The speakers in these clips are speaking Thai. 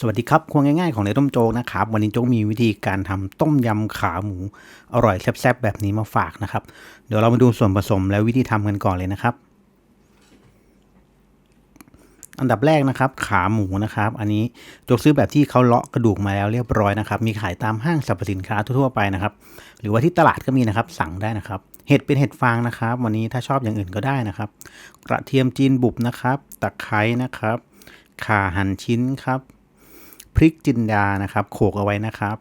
สวัสดีครับครัวง่ายๆของในต้มโจ๊กนะครับ วันนี้โจ๊กมีวิธีการทำต้มยำขาหมู อร่อยแซ่บๆแบบนี้มาฝากนะครับ เดี๋ยวเรามาดูส่วนผสมและวิธีทำกันก่อนเลยนะครับ อันดับแรกนะครับ ขาหมูนะครับ อันนี้โจ๊กซื้อแบบที่เขาเลาะกระดูกมาแล้วเรียบร้อยนะครับ มีขายตามห้างสรรพสินค้าทั่วๆไปนะครับ หรือว่าที่ตลาดก็มีนะครับ สั่งได้นะครับ เห็ดเป็นเห็ดฟางนะครับ วันนี้ถ้าชอบอย่างอื่นก็ได้นะครับ กระเทียมจีนบุบนะครับ ตะไคร้นะครับ ข่าหั่นชิ้นครับ พริกจินดานะครับ โขลกเอาไว้นะครับ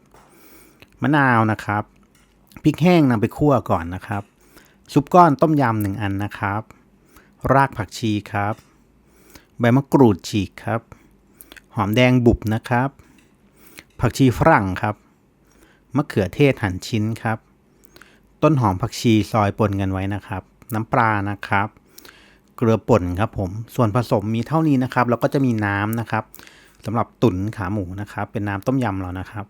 มะนาวนะครับ พริกแห้งนำไปคั่วก่อนนะครับ ซุปก้อนต้มยำหนึ่งอันนะครับ รากผักชีครับ ใบมะกรูดฉีกครับ หอมแดงบุบนะครับ ผักชีฝรั่งครับ มะเขือเทศหั่นชิ้นครับ ต้นหอมผักชีซอยป่นกันไว้นะครับ น้ำปลานะครับเกลือป่นครับผม ส่วนผสมมีเท่านี้นะครับ แล้วก็จะมีน้ำนะครับ สำหรับตุ๋นขาหมูนะครับ เป็นน้ำต้มยำเรานะครับ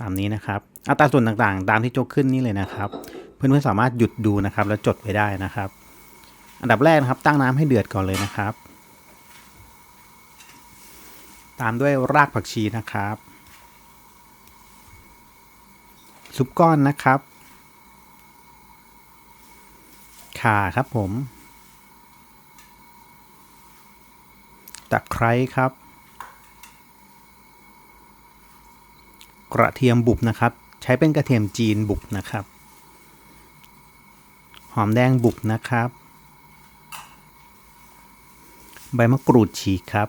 ตามนี้นะครับอัตราส่วนต่างๆ ตามที่โจกขึ้นนี่เลยนะครับ เพื่อนๆสามารถหยุดดูนะครับ แล้วจดไว้ได้นะครับ อันดับแรกนะครับ ตั้งน้ำให้เดือดก่อนเลยนะครับ ตามด้วยรากผักชีนะครับ ซุปก้อนนะครับข่าครับผมตะไคร้ครับ กระเทียมบุบนะครับ ใช้เป็นกระเทียมจีนบุบนะครับ หอมแดงบุบนะครับ ใบมะกรูดฉีกครับ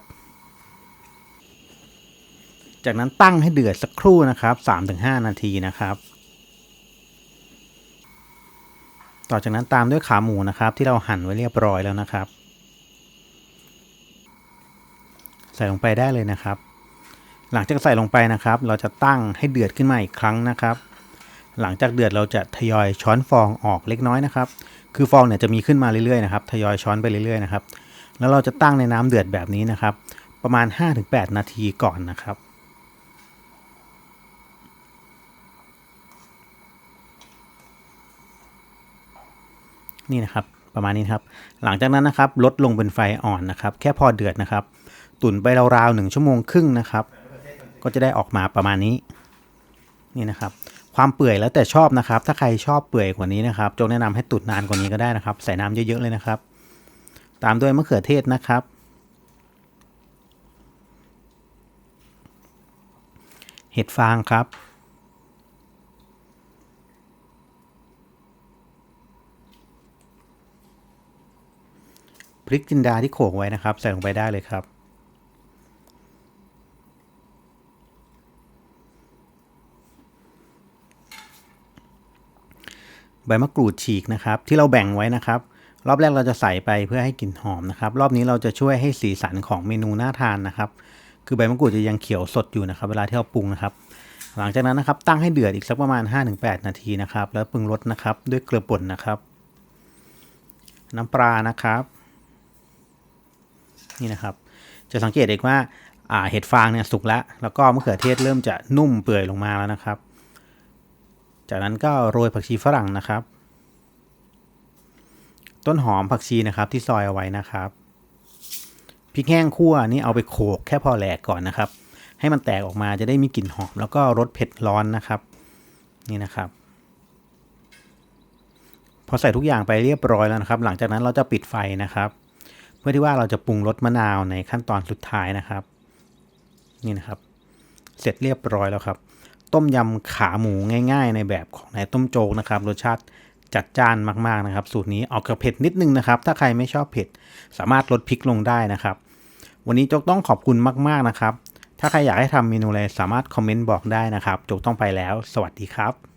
จากนั้นตั้งให้เดือดสักครู่นะครับ3-5 นาทีนะครับ ต่อจากนั้นตามด้วยขาหมูนะครับ ที่เราหั่นไว้เรียบร้อยแล้วนะครับ ใส่ลงไปได้เลยนะครับ หลังจากใส่ลงไปนะครับ เราจะตั้งให้เดือดขึ้นมาอีกครั้งนะครับ หลังจากเดือดเราจะทยอยช้อนฟองออกเล็กน้อยนะครับ คือฟองเนี่ยจะมีขึ้นมาเรื่อยๆนะครับทยอยช้อนไปเรื่อยๆนะครับ แล้วเราจะตั้งในน้ำเดือดแบบนี้นะครับ ประมาณ 5-8 นาทีก่อนนะครับนี่นะครับประมาณนี้ครับ หลังจากนั้นนะครับลดลงเป็นไฟอ่อนนะครับ แค่พอเดือดนะครับ ตุ๋นไปราวๆหนึ่งชั่วโมงครึ่งนะครับ ก็จะได้ออกมาประมาณนี้นี่นะครับ ความเปื่อยแล้วแต่ชอบนะครับ ถ้าใครชอบเปื่อยกว่านี้นะครับจงแนะนำให้ตุ๋นนานกว่านี้ก็ได้นะครับ ใส่น้ำเยอะๆเลยนะครับ ตามด้วยมะเขือเทศนะครับ เห็ดฟางครับพริกจินดาที่โขกไว้นะครับ ใส่ลงไปได้เลยครับ ใบมะกรูดฉีกนะครับ ที่เราแบ่งไว้นะครับ รอบแรกเราจะใส่ไปเพื่อให้กลิ่นหอมนะครับ รอบนี้เราจะช่วยให้สีสันของเมนูน่าทานนะครับ คือใบมะกรูดจะยังเขียวสดอยู่นะครับ เวลาที่เราปรุงนะครับ หลังจากนั้นนะครับ ตั้งให้เดือดอีกสักประมาณ 5-8 นาทีนะครับ แล้วปรุงรสนะครับ ด้วยเกลือป่นนะครับ น้ำปลานะครับ นี่นะครับ จะสังเกตเองว่าอ่าเห็ดฟางเนี่ยสุกแล้ว แล้วก็มะเขือเทศเริ่มจะนุ่มเปื่อยลงมาแล้วนะครับ จากนั้นก็โรยผักชีฝรั่งนะครับ ต้นหอมผักชีนะครับที่ซอยเอาไว้นะครับพริกแห้งคั่วนี่เอาไปโขลกแค่พอแหลกก่อนนะครับ ให้มันแตกออกมาจะได้มีกลิ่นหอม แล้วก็รสเผ็ดร้อนนะครับ นี่นะครับ พอใส่ทุกอย่างไปเรียบร้อยแล้วนะครับ หลังจากนั้นเราจะปิดไฟนะครับ เพื่อที่ว่าเราจะปรุงรสมะนาวในขั้นตอนสุดท้ายนะครับ นี่นะครับ เสร็จเรียบร้อยแล้วครับ ต้มยำขาหมูง่าย ๆ ในแบบของนายต้มโจ๊กนะครับ รสชาติจัดจ้านมากๆนะครับ สูตรนี้ออกกับเผ็ดนิดนึงนะครับ ถ้าใครไม่ชอบเผ็ด สามารถลดพริกลงได้นะครับ วันนี้โจ๊กต้องขอบคุณมากๆนะครับ ถ้าใครอยากให้ทำเมนูอะไรสามารถคอมเมนต์บอกได้นะครับโจ๊กต้องไปแล้ว สวัสดีครับ